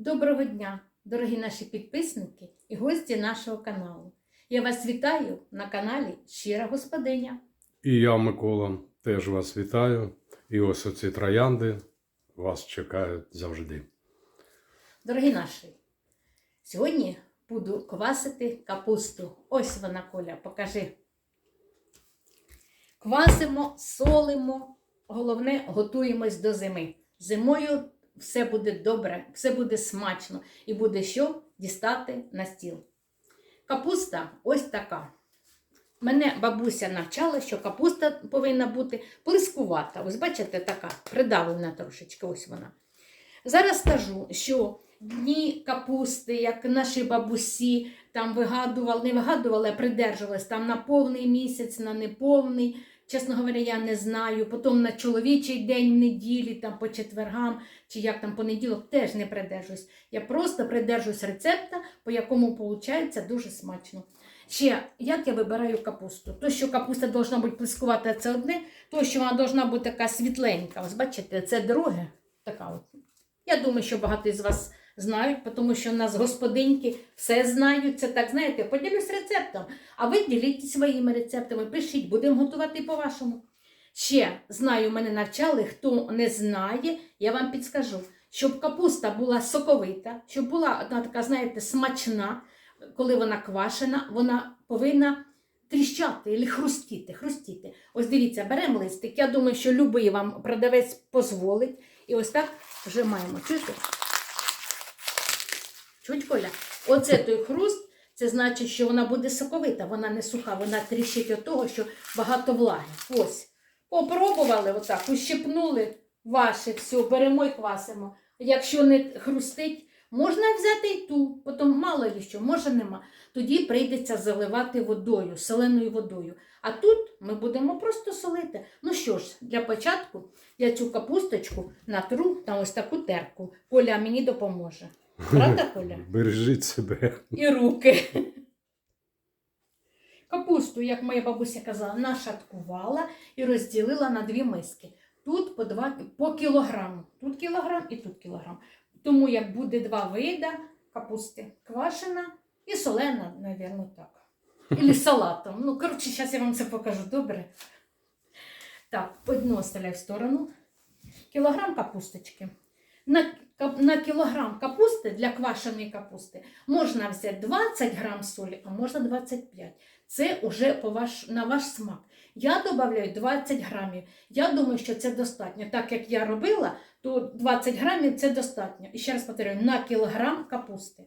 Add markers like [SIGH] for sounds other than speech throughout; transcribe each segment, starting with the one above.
Доброго дня, дорогі наші підписники і гості нашого каналу. Я вас вітаю на каналі Щира Господиня. І я, Микола, теж вас вітаю. І ось оці троянди вас чекають завжди. Дорогі наші, сьогодні буду квасити капусту. Ось вона, Коля, покажи. Квасимо, солимо, головне, готуємось до зими. Зимою все буде добре, все буде смачно і буде що дістати на стіл. Капуста ось така. Мене бабуся навчала, що капуста повинна бути плискувата. Ось бачите, така придавлена трошечки, ось вона. Зараз скажу, що дні капусти, як наші бабусі там вигадували, не вигадували, а придержувались там на повний місяць, на неповний. Чесно говоря, я не знаю. Потім на чоловічий день в неділі, там по четвергам, чи як там понеділок, теж не придержуюсь. Я просто придержуюсь рецепта, по якому виходить дуже смачно. Ще, як я вибираю капусту? То, що капуста должна бути плискувата, це одне, то, що вона должна бути така світленька. Ось бачите, це друге. Така от. Я думаю, що багато із вас знають, тому що в нас господиньки все знають. Це так, знаєте, поділюсь рецептом. А ви діліть своїми рецептами, пишіть, будемо готувати по-вашому. Ще знаю, мене навчали, хто не знає, я вам підскажу, щоб капуста була соковита, щоб була одна така, знаєте, смачна, коли вона квашена, вона повинна тріщати або хрустіти, хрустіти. Ось дивіться, беремо листик. Я думаю, що любий вам продавець дозволить. І ось так вжимаємо. Чуєте? Чуть Коля? Оце той хруст, це значить, що вона буде соковита, вона не суха, вона тріщить від того, що багато влаги. Ось. Попробували отак, ущипнули ваше, все, беремо і квасимо. Якщо не хрустить, можна взяти і ту, потім мало ли що, може нема. Тоді прийдеться заливати водою, соленою водою. А тут ми будемо просто солити. Ну що ж, для початку я цю капусточку натру на ось таку терку. Коля мені допоможе. Правда, [LAUGHS] Коля? Бережіть себе. І руки. Капусту, як моя бабуся казала, нашаткувала і розділила на дві миски. Тут по, два, по кілограму. Тут кілограм і тут кілограм. Тому як буде два вида капусти. Квашена і солена, мабуть, так. Ілі салатом. Ну, коротше, зараз я вам це покажу, добре? Так, одну оставляю в сторону. Кілограм капусточки. На, на кілограм капусти для квашеної капусти можна взяти 20 грам солі, а можна 25. Це вже по ваш, на ваш смак. Я додаю 20 грамів. Я думаю, що це достатньо. Так як я робила, то 20 грамів це достатньо. І ще раз повторюю, на кілограм капусти.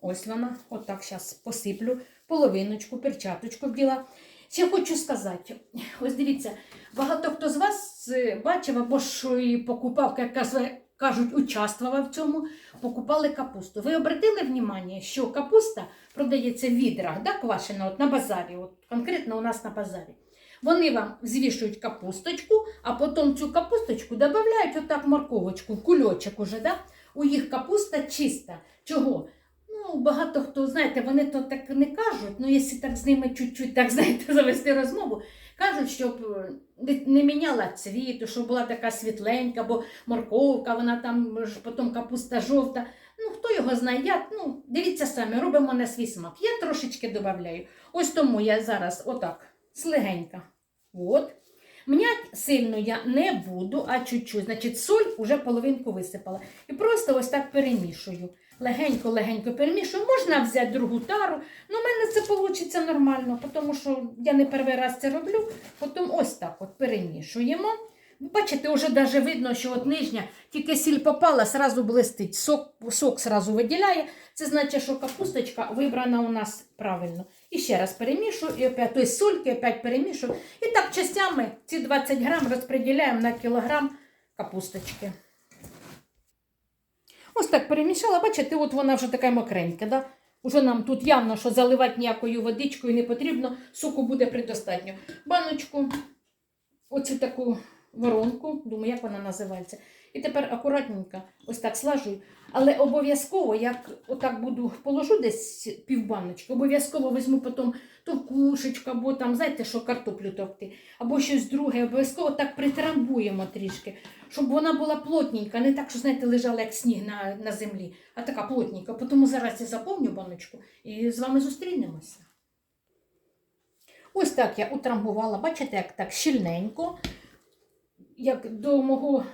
Ось вона, отак зараз посиплю половиночку, перчаточку вділа. Ще хочу сказати, ось дивіться, багато хто з вас е, бачив або ж і покупав, як каза- кажуть, участвував в цьому, покупали капусту. Ви обратили внимание, що капуста продається в відрах, да, квашена от на базарі, от конкретно у нас на базарі. Вони вам звішують капусточку, а потім цю капусточку додають отак морковочку, кульочок уже, да? У їх капуста чиста. Чого? Ну, багато хто, знаєте, вони то так не кажуть, ну якщо так з ними чуть-чуть, так [LAUGHS] знаєте, завести розмову, кажуть, щоб е, не, міняла цвіту, щоб була така світленька, бо морковка, вона там потім капуста жовта. Ну, хто його знає, я, ну, дивіться самі, робимо на свій смак. Я трошечки додаю. Ось тому я зараз отак, слегенька. От. Мнять сильно я не буду, а чуть-чуть. Значить, соль уже половинку висипала. І просто ось так перемішую. Легенько-легенько перемішую. Можна взяти другу тару. Ну, у мене це вийде нормально, тому що я не перший раз це роблю. Потім ось так от перемішуємо. Бачите, вже навіть видно, що от нижня, тільки сіль попала, сразу блистить, сок, сок сразу виділяє. Це значить, що капусточка вибрана у нас правильно. І ще раз перемішую, і опять тобто сольки, опять перемішую. І так частями ці 20 грам розподіляємо на кілограм капусточки. Ось так перемішала, бачите, от вона вже така мокренька. Да? Уже нам тут явно, що заливати ніякою водичкою не потрібно, соку буде предостатньо. Баночку, оцю таку воронку, думаю, як вона називається. І тепер акуратненько ось так слажую. Але обов'язково, як отак буду положу десь півбаночки, обов'язково візьму потім то кушечку, або там, знаєте, що картоплю товкти, або щось друге, обов'язково так притрамбуємо трішки, щоб вона була плотненька, не так, що, знаєте, лежала як сніг на, на землі, а така плотненька. Тому зараз я заповню баночку і з вами зустрінемося. Ось так я утрамбувала, бачите, як так щільненько. Як до мого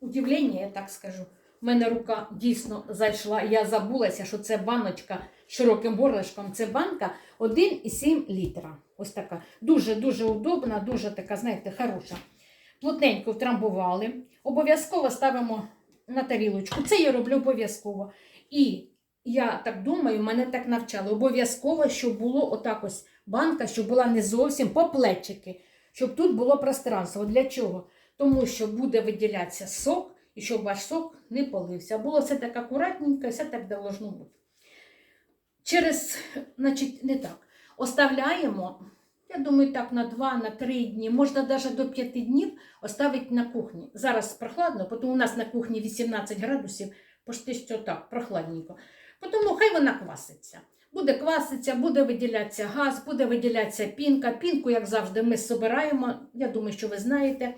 удивлення, я так скажу, в мене рука дійсно зайшла. Я забулася, що це баночка з широким горлишком. Це банка 1,7 літра. Ось така. Дуже-дуже удобна, дуже така, знаєте, хороша. Плотненько втрамбували. Обов'язково ставимо на тарілочку. Це я роблю обов'язково. І я так думаю, мене так навчали. Обов'язково, щоб було отак ось банка, щоб була не зовсім по плечики, щоб тут було пространство. Для чого? Тому що буде виділятися сок, і щоб ваш сок не полився. Було все так акуратненько, все так должно бути. Через, значить, не так. Оставляємо, я думаю, так на 2-3 дні, можна навіть до 5 днів оставити на кухні. Зараз прохладно, тому у нас на кухні 18 градусів, почти що так, прохладненько. Тому хай вона кваситься. Буде кваситься, буде виділятися газ, буде виділятися пінка. Пінку, як завжди, ми збираємо. Я думаю, що ви знаєте.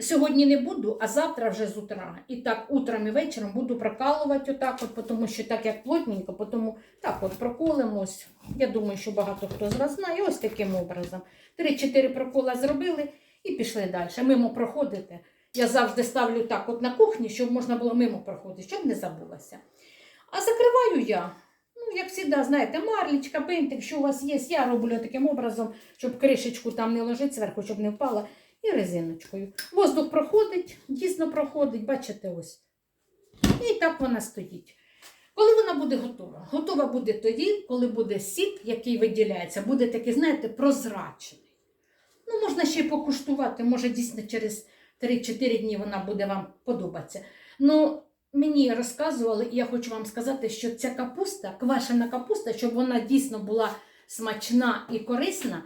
Сьогодні не буду, а завтра вже з утра. І так утром і вечором буду прокалувати отак, от, тому що так як плотненько, тому так от проколимось. Я думаю, що багато хто з вас знає. Ось таким образом. Три-чотири прокола зробили і пішли далі. Мимо проходите. Я завжди ставлю так от на кухні, щоб можна було мимо проходити, щоб не забулася. А закриваю я. Ну, як завжди, знаєте, марлічка, бинтик, що у вас є, я роблю таким образом, щоб кришечку там не ложити зверху, щоб не впала, і резиночкою. Воздух проходить, дійсно проходить, бачите, ось. І так вона стоїть. Коли вона буде готова? Готова буде тоді, коли буде сік, який виділяється, буде такий, знаєте, прозрачний. Ну, можна ще й покуштувати, може, дійсно через 3-4 дні вона буде вам подобатися. Ну, мені розказували, і я хочу вам сказати, що ця капуста, квашена капуста, щоб вона дійсно була смачна і корисна,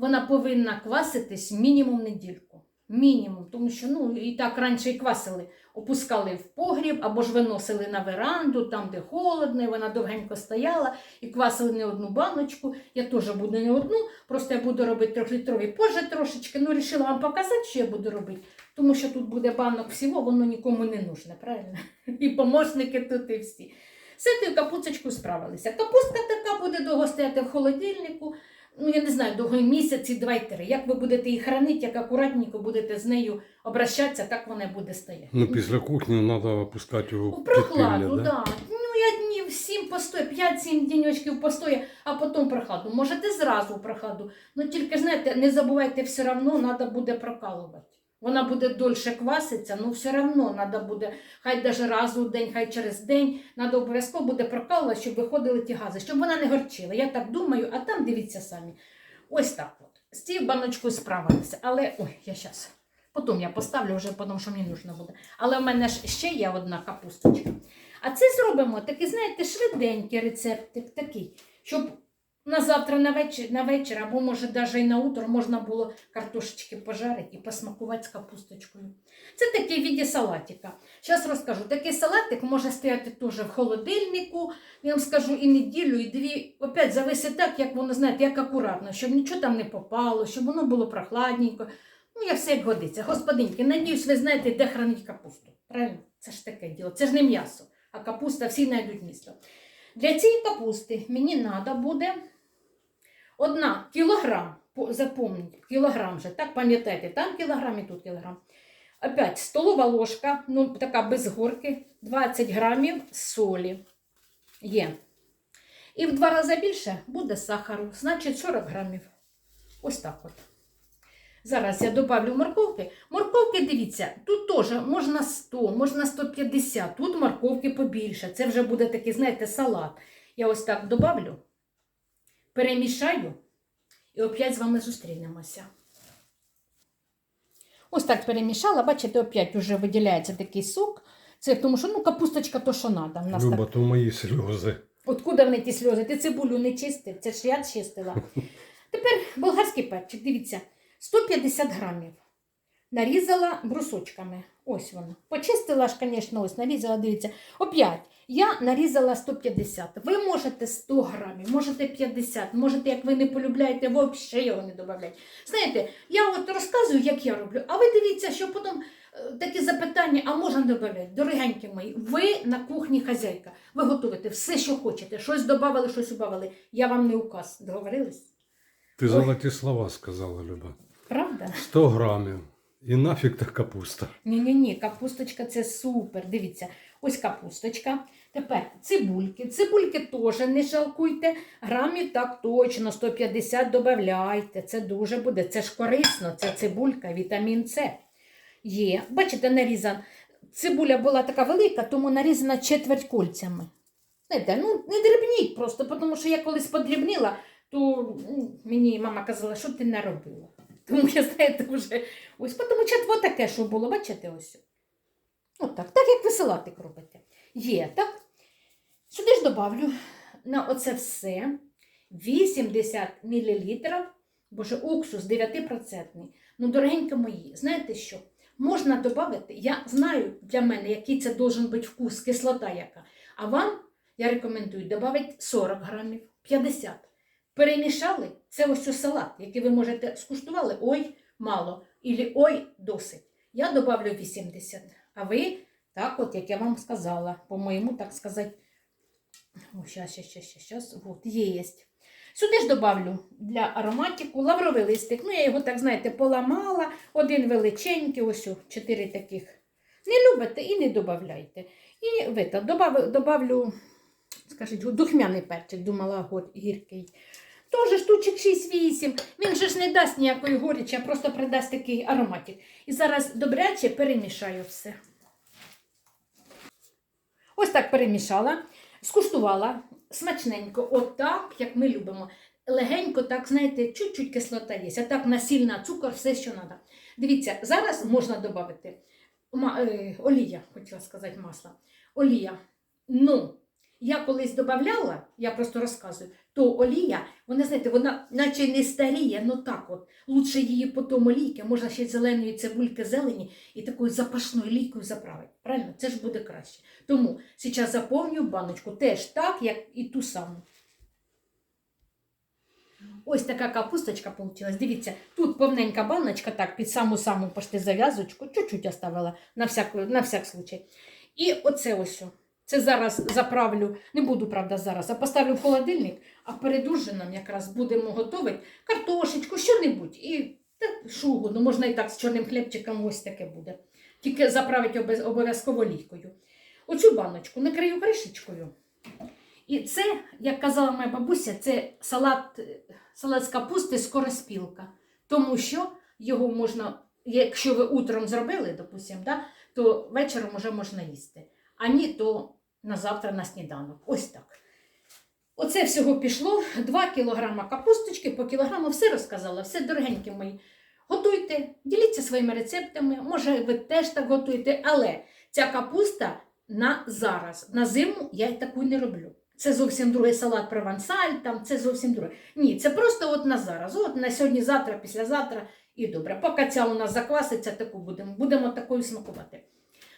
вона повинна кваситись мінімум недільку. Мінімум, тому що ну і так раніше і квасили, опускали в погріб або ж виносили на веранду, там, де холодно, і вона довгенько стояла, і квасили не одну баночку. Я теж буду не одну, просто я буду робити трьохлітрові позже трошечки. Ну, рішила вам показати, що я буду робити, тому що тут буде банок всього, воно нікому не нужне, правильно? [LAUGHS] І помощники тут і всі. З цією капуцечкою справилися. Капустка така буде довго стояти в холодильнику. Ну, я не знаю, довгий місяці, два й три. Як ви будете її хранити, як акуратненько будете з нею обращатися, так вона буде стояти. Ну, після кухні треба опускати його У прохладу, так. да. Ну, я днів сім постою, 5-7 діньочків постою, а потім прохладу. Можете зразу прохладу. Ну тільки знаєте, не забувайте, все одно треба буде прокалувати. Вона буде дольше кваситься, ну все одно треба буде, хай навіть раз у день, хай через день, треба обов'язково буде прокалувати, щоб виходили ті гази, щоб вона не горчила. Я так думаю, а там дивіться самі. Ось так от. З цією баночкою справилися. Але ой, я зараз. Потім я поставлю вже, тому що мені нужно буде. Але в мене ж ще є одна капусточка. А це зробимо такий, знаєте, швиденький рецептик такий, щоб на завтра на вечір, на вечір або може навіть і на утро можна було картошечки пожарити і посмакувати з капусточкою. Це такий віді салатика. Зараз розкажу. Такий салатик може стояти теж в холодильнику. Я вам скажу і неділю, і дві. Опять зависить так, як воно, знаєте, як акуратно, щоб нічого там не попало, щоб воно було прохладненько. Ну, я все як годиться. Господинки, надіюсь, ви знаєте, де хранить капусту. Правильно? Це ж таке діло. Це ж не м'ясо, а капуста всі знайдуть місто. Для цієї капусти мені треба буде одна кілограм, по- запомніть, кілограм же, так пам'ятаєте, там кілограм і тут кілограм. Опять столова ложка, ну така без горки, 20 грамів солі є. І в два рази більше буде сахару, значить 40 грамів. Ось так от. Зараз я добавлю морковки. Морковки, дивіться, тут теж можна 100, можна 150, тут морковки побільше. Це вже буде такий, знаєте, салат. Я ось так добавлю, перемішаю і опять з вами зустрінемося. Ось так перемішала, бачите, опять вже виділяється такий сок. Це тому що ну, капусточка то, що треба. В нас Люба, так. то мої сльози. Откуда вони ті сльози? Ти цибулю не чистив, це ж я чистила. [LAUGHS] Тепер болгарський перчик, дивіться, 150 грамів. Нарізала брусочками. Ось вона. Почистила ж, звісно, ось нарізала, дивіться. Опять. Я нарізала 150. Ви можете 100 грамів, можете 50, можете, як ви не полюбляєте, взагалі його не додавати. Знаєте, я от розказую, як я роблю, а ви дивіться, що потім е, такі запитання, а можна додати? Дорогенькі мої, ви на кухні хазяйка, ви готуєте все, що хочете. Щось додавали, щось убавили. Я вам не указ. Договорились? Ти золоті слова сказала, Люба. Правда? 100 грамів. І нафіг та капуста. Ні-ні-ні, капусточка це супер. Дивіться, ось капусточка. Тепер цибульки. Цибульки теж не жалкуйте. Грамів так точно, 150 додавайте. Це дуже буде. Це ж корисно, це цибулька, вітамін С. Є. Бачите, нарізан. Цибуля була така велика, тому нарізана четверть кольцями. Знаєте, ну не дрібніть просто, тому що я колись подрібнила, то ну, мені мама казала, що ти не робила. Тому я, знаєте, вже ось тому четво таке, що було, бачите, ось. Отак, так як ви салатик робите. Є, так? Сюди ж добавлю на оце все 80 мл, боже, уксус 9%. Ну, дорогенькі мої, знаєте що? Можна додати, я знаю для мене, який це должен бути вкус, кислота яка. А вам я рекомендую додати 40 грамів, 50. Перемішали, це ось у салат, який ви можете скуштували, ой, мало, ілі ой, досить. Я добавлю 80. А ви, так от, як я вам сказала, по-моєму, так сказати. О, щас, щас, щас, щас, щас. Вот, єсть. Сюди ж добавлю для ароматику лавровий листик. Ну, я його, так знаєте, поламала. Один величенький, ось о, чотири таких. Не любите і не додавайте. І ви так, добав, добавлю, скажіть, духмяний перчик, думала, гіркий. Тоже штучок 6-8. Він же ж не дасть ніякої горічі, а просто придасть такий ароматик. І зараз добряче перемішаю все. Ось так перемішала, скуштувала смачненько, отак, як ми любимо. Легенько, так, знаєте, чуть-чуть кислота є, а так насільна, цукор, все, що треба. Дивіться, зараз можна додати е, олія, хотіла сказати масло. Олія. Ну, я колись додавала, я просто розказую, то олія, вона, знаєте, вона наче не старіє, ну так от. Лучше її потім олійки, можна ще зеленої цибульки зелені і такою запашною лійкою заправити. Правильно? Це ж буде краще. Тому зараз заповнюю баночку теж так, як і ту саму. Ось така капусточка вийшла. Дивіться, тут повненька баночка, так, під саму-саму пошти зав'язочку, чуть-чуть оставила на всяк, на всяк случай. І оце ось. Це зараз заправлю, не буду, правда, зараз, а поставлю в холодильник, а перед ужином якраз будемо готувати картошечку, що-небудь. І так, шугу, ну можна і так з чорним хлібчиком ось таке буде. Тільки заправити обов'язково лікою. Оцю баночку накрию кришечкою. І це, як казала моя бабуся, це салат, салат з капусти скороспілка. Тому що його можна, якщо ви утром зробили, допустимо, да, то вечором вже можна їсти. А ні, то на завтра на сніданок. Ось так. Оце всього пішло 2 кілограма капусточки, по кілограму все розказала, все дорогенькі мої. Готуйте, діліться своїми рецептами, може ви теж так готуєте, але ця капуста на зараз. На зиму я таку не роблю. Це зовсім другий салат провансаль, там це зовсім друге. Ні, це просто от на зараз. От на сьогодні, завтра, післязавтра і добре. Поки ця у нас закваситься, таку будемо, будемо такою смакувати.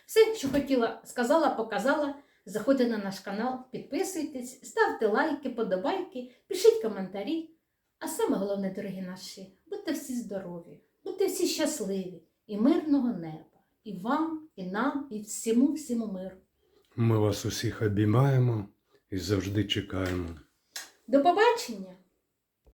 Все, що хотіла, сказала, показала. Заходьте на наш канал, підписуйтесь, ставте лайки, подобайки, пишіть коментарі. А саме головне, дорогі наші, будьте всі здорові, будьте всі щасливі і мирного неба. І вам, і нам, і всьому всьому миру. Ми вас усіх обіймаємо і завжди чекаємо. До побачення!